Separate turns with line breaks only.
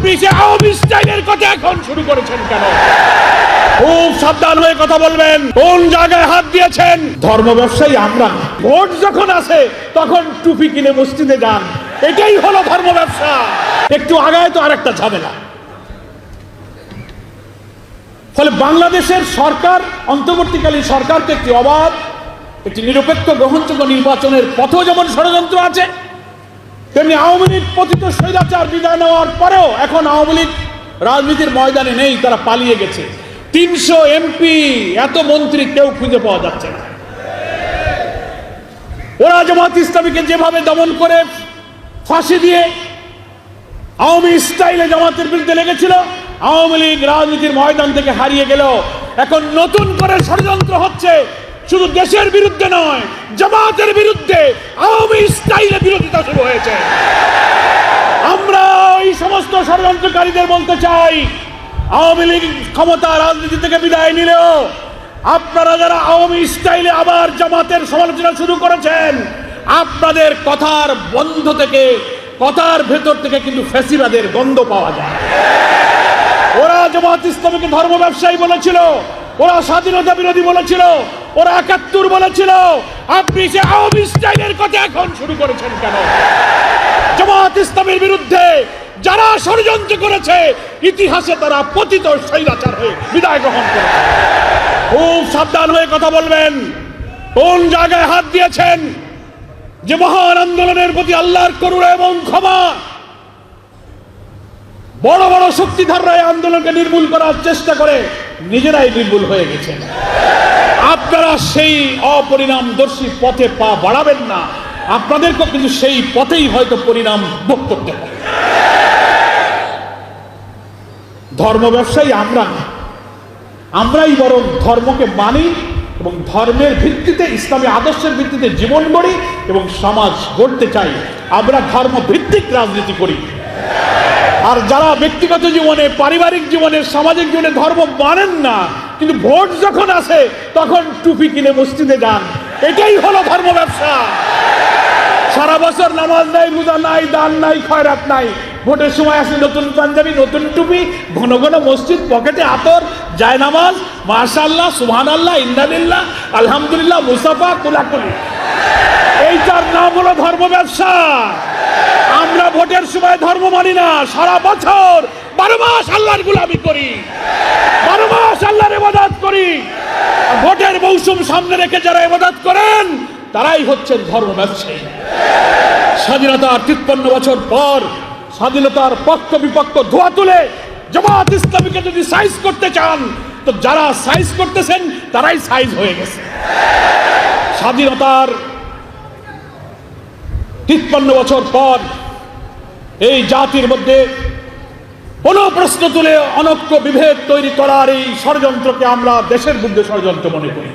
আপনি সে আওয়ামী কথা এখন শুরু করেছেন কেন? খুব সাবধান হয়ে কথা বলবেন। কোন জায়গায় হাত দিয়েছেন? ধর্ম ব্যবসায়ী আমরা। ভোট যখন আসে, তখন টুপি কিনে মসজিদে যান। এটাই হলো ধর্ম ব্যবসা। একটু আগায় তো আরেকটা ঝামেলা। ফলে বাংলাদেশের সরকার, অন্তর্বর্তীকালীন সরকারকে একটি অবাধ, একটি নিরপেক্ষ, গ্রহণযোগ্য নির্বাচনের পথ যেমন ষড়যন্ত্র আছে তেমনি আওয়ামী লীগ পতিত স্বৈরাচার বিদায় নেওয়ার পরেও এখন আওয়ামী লীগ রাজনীতির ময়দানে নেই, তারা পালিয়ে গেছে। তিনশো এমপি, এত মন্ত্রী কেউ খুঁজে পাওয়া যাচ্ছে না। ওরা জামাত ইসলামীকে যেভাবে দমন করে ফাঁসি দিয়ে আওয়ামী স্টাইলে জামাতের বিরুদ্ধে লেগেছিল, আওয়ামী লীগ রাজনীতির ময়দান থেকে হারিয়ে গেল। এখন নতুন করে ষড়যন্ত্র হচ্ছে। শুধু দেশের বিরুদ্ধে নয়, জামাতের বিরুদ্ধে আওয়ামী স্টাইলে বিরোধিতা শুরু হয়েছে। আমরা এই সমস্ত ষড়যন্ত্রকারীদের বলতে চাই, আওয়ামী লীগ ক্ষমতা রাজনীতি থেকে বিদায় নিলেও আপনারা যারা আওয়ামী স্টাইলে আবার জামাতের সমালোচনা শুরু করেছেন, আপনাদের কথার বন্ধ থেকে, কথার ভেতর থেকে কিন্তু ফেসিবাদের গন্ধ পাওয়া যায়। ওরা জামাত ইসলামীকে ধর্ম ব্যবসায়ী বলেছিল ওরা স্বাধীনতা বিরোধী বলেছিল, ওরা একাত্তর বলেছিল। আপনি যে আওয়ামী স্টাইলের কথা এখন শুরু করেছেন কেন? জামাত ইসলামের বিরুদ্ধে যারা ষড়যন্ত্র করেছে, ইতিহাসে তারা পতিত শৈলাচার হয়ে বিদায় গ্রহণ করেছে। খুব সাবধান হয়ে কথা বলবেন। কোন জায়গায় হাত দিয়েছেন? যে মহান আন্দোলনের প্রতি আল্লাহর করুণা এবং ক্ষমা। বড় বড় শক্তিধররা এই আন্দোলনকে নির্মূল করার চেষ্টা করে। নিজেরাই নির্মূল হয়ে গেছেন। আপনারা সেই অপরিণামদর্শী পথে পা বাড়াবেন না। আপনাদেরকে কিন্তু সেই পথেই হয়তো পরিণাম ভোগ করতে হবে। ধর্ম ব্যবসায়ী আমরা আমরাই বরং ধর্মকে মানি এবং ধর্মের ভিত্তিতে, ইসলামী আদর্শের ভিত্তিতে জীবন গড়ি এবং সমাজ গড়তে চাই। আমরা ধর্ম ভিত্তিক রাজনীতি করি। আর যারা ব্যক্তিগত জীবনে, পারিবারিক জীবনে, সামাজিক জীবনে ধর্ম মানেন না, কিন্তু ভোট যখন আসে, তখন টুপি কিনে মসজিদে যান। এটাই হলো ধর্ম ব্যবসা। সারা বছর নামাজ নাই, রোজা নাই, দান নাই, খয়রাত নাই। ভোটের সময় আসে নতুন পাঞ্জাবি, নতুন টুপি, ঘন ঘন মসজিদ, পকেটে আতর যায় নামাজ মাশাল্লাহ সুহান আল্লাহ ইন্দানিল্লাহ আলহামদুলিল্লাহ মুসাফা কুলাকুলি এইটার নাম হলো ধর্ম ব্যবসা। আমরা ভোটের সময় ধর্ম মানি না। সারা বছর বারো মাস আল্লাহর গুলামি করি। বারো মাস আল্লাহর ইবাদত করি। ভোটের মৌসুম সামনে রেখে যারা ইবাদত করেন, তারাই হচ্ছেন ধর্ম ব্যবসায়ী। স্বাধীনতার তিপ্পান্ন বছর পর স্বাধীনতার পক্ষ বিপক্ষ ধোয়া তুলে জামাত ইসলামীকে যদি সাইজ করতে চান, তো যারা সাইজ করতেছেন, তারাই সাইজ হয়ে গেছে। স্বাধীনতার তিপ্পান্ন বছর পর এই জাতির মধ্যে কোনো প্রশ্ন তুলে অনক্য বিভেদ তৈরি করার এই ষড়যন্ত্রকে আমরা দেশের বুদ্ধে ষড়যন্ত্র মনে করি।